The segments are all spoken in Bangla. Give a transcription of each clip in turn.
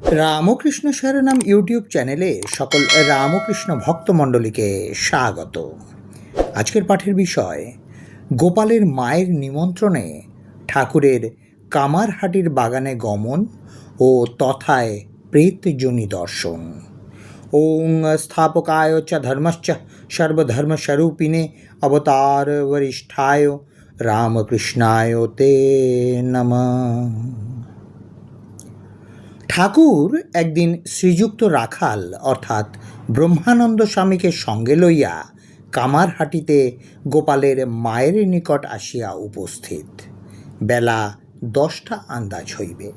রামকৃষ্ণ নাম ইউটিউব চ্যানেলে সকল রামকৃষ্ণ ভক্তমণ্ডলীকে স্বাগত। আজকের পাঠের বিষয়, গোপালের মায়ের নিমন্ত্রণে ঠাকুরের কামারহাটির বাগানে গমন ও তথায় প্রেতজনী দর্শন। ওং স্থাপকায় চ ধর্মশ্চ সর্বধর্মস্বরূপিণে অবতার বরিষ্ঠায় রামকৃষ্ণায় তে নমঃ। ঠাকুর একদিন শ্রীযুক্ত রাখাল, অর্থাৎ ব্রহ্মানন্দ স্বামীকে সঙ্গে লইয়া কামারহাটিতে গোপালের মায়ের নিকট আসিয়া উপস্থিত। বেলা দশটা আন্দাজ হইবে।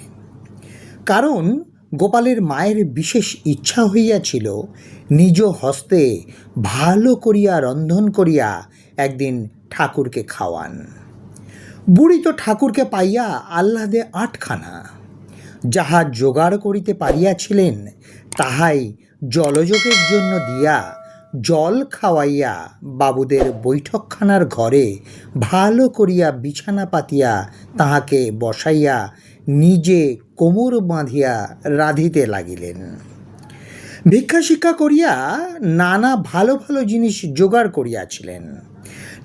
কারণ গোপালের মায়ের বিশেষ ইচ্ছা হইয়াছিল নিজ হস্তে ভালো করিয়া রন্ধন করিয়া একদিন ঠাকুরকে খাওয়ান। বুড়ি তো ঠাকুরকে পাইয়া আহ্লাদে আটখানা। যাহা জোগাড় করিতে পারিয়াছিলেন, তাহাই জলযোগের জন্য দিয়া জল খাওয়াইয়া বাবুদের বৈঠকখানার ঘরে ভালো করিয়া বিছানা পাতিয়া তাহাকে বসাইয়া নিজে কোমর বাঁধিয়া রাঁধিতে লাগিলেন। ভিক্ষা শিক্ষা করিয়া নানা ভালো ভালো জিনিস জোগাড় করিয়াছিলেন।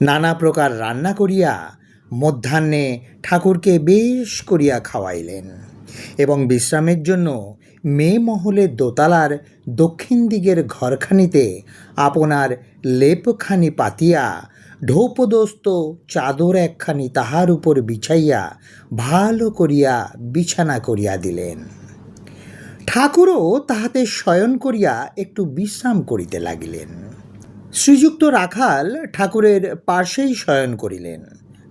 নানা প্রকার রান্না করিয়া মধ্যাহ্নে ঠাকুরকে বেশ করিয়া খাওয়াইলেন। এবং বিশ্রামের জন্য মে মহলের দোতলার দক্ষিণ দিকের ঘরখানিতে আপনার লেপখানি পাতিয়া, ঢৌপদস্ত চাদর একখানি তাহার উপর বিছাইয়া ভালো করিয়া বিছানা করিয়া দিলেন। ঠাকুরও তাহাতে শয়ন করিয়া একটু বিশ্রাম করিতে লাগিলেন। শ্রীযুক্ত রাখাল ঠাকুরের পার্শ্বেই শয়ন করিলেন।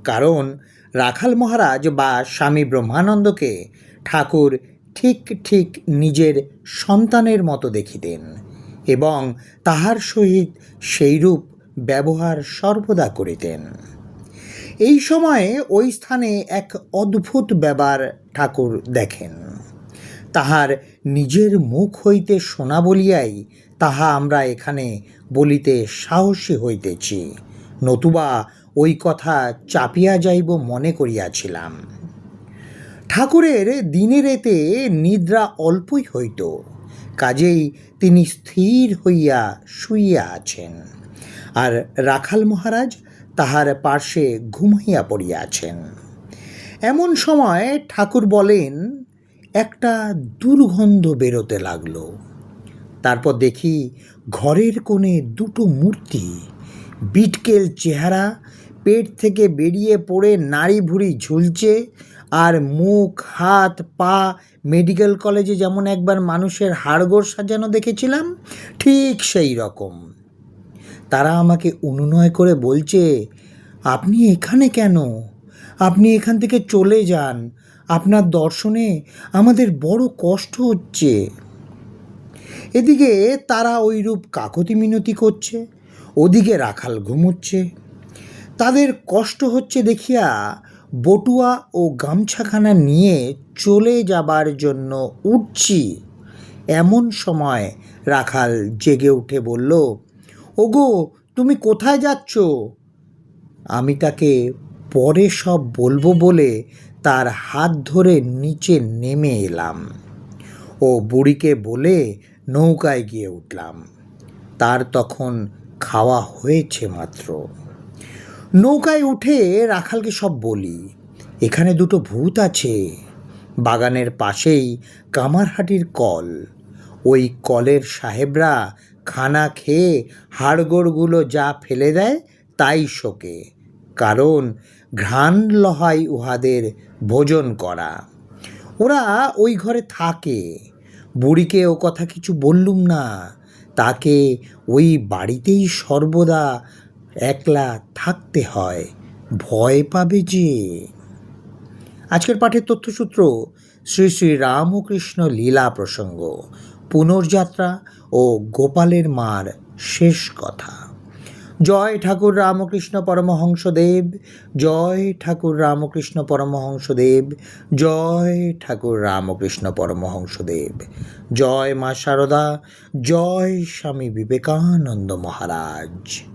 কারণ রাখাল মহারাজ বা স্বামী ব্রহ্মানন্দকে ঠাকুর ঠিক ঠিক নিজের সন্তানের মতো দেখিতেন এবং তাহার সহিত সেইরূপ ব্যবহার সর্বদা করিতেন। এই সময়ে ওই স্থানে এক অদ্ভুত ব্যাপার ঠাকুর দেখেন। তাহার নিজের মুখ হইতে শোনা বলিয়াই তাহা আমরা এখানে বলিতে সাহসী হইতেছি, নতুবা ওই কথা চাপিয়া যাইব মনে করিয়াছিলাম। ঠাকুরের দিনের এতে নিদ্রা অল্পই হইত। কাজেই তিনি স্থির হইয়া শুইয়া আছেন। আর রাখাল মহারাজ তাহার পার্শ্বে ঘুমাইয়া পড়িয়াছেন। এমন সময় ঠাকুর বলেন, একটা দুর্গন্ধ বেরোতে লাগল। তারপর দেখি ঘরের কোণে দুটো মূর্তি, বিটকেল চেহারা পেট থেকে বেরিয়ে পড়ে নাড়ি ভুড়ি ঝুলছে আর মুখ, হাত, পা মেডিকেল কলেজে যেমন একবার মানুষের হাড়গোড় সাজানো দেখেছিলাম, ঠিক সেই রকম। তারা আমাকে অনুনয় করে বলছে, আপনি এখানে কেন? আপনি এখান থেকে চলে যান। আপনার দর্শনে আমাদের বড় কষ্ট হচ্ছে। এদিকে তারা ওইরূপ কাকতি মিনতি করছে, ওদিকে রাখাল ঘুমোচ্ছে। তাদের কষ্ট হচ্ছে দেখিয়া বটুয়া ও গামছাখানা নিয়ে চলে যাবার জন্য উঠছি। এমন সময় রাখাল জেগে উঠে বলল, ওগো, তুমি কোথায় যাচ্ছ? আমি তাকে পরে সব বলব বলে তার হাত ধরে নিচে নেমে এলাম ও বুড়িকে বলে নৌকায় গিয়ে উঠলাম। তার তখন খাওয়া হয়েছে মাত্র। নৌকায় উঠে রাখালকে সব বলি, এখানে দুটো ভূত আছে, বাগানের পাশেই কামারহাটির কল। ওই কলের সাহেবরা খানা খেয়ে হাড়গোড়গুলো যা ফেলে দেয় তাই শোকে, কারণ ঘ্রাণ লহাই উহাদের ভোজন করা। ওরা ওই ঘরে থাকে, বুড়িকে ও কথা কিছু বললুম না, তাকে ওই বাড়িতেই সর্বদা একলা থাকতে হয়। ভয় পাবে যে। আজকের পাঠের তথ্যসূত্র, শ্রী শ্রী রামকৃষ্ণ লীলা প্রসঙ্গ, পুনর্যাত্রা ও গোপালের মার শেষ কথা। জয় ঠাকুর রামকৃষ্ণ পরমহংসদেব, জয় ঠাকুর রামকৃষ্ণ পরমহংসদেব, জয় ঠাকুর রামকৃষ্ণ পরমহংসদেব। জয় মা শারদা জয় স্বামী বিবেকানন্দ মহারাজ।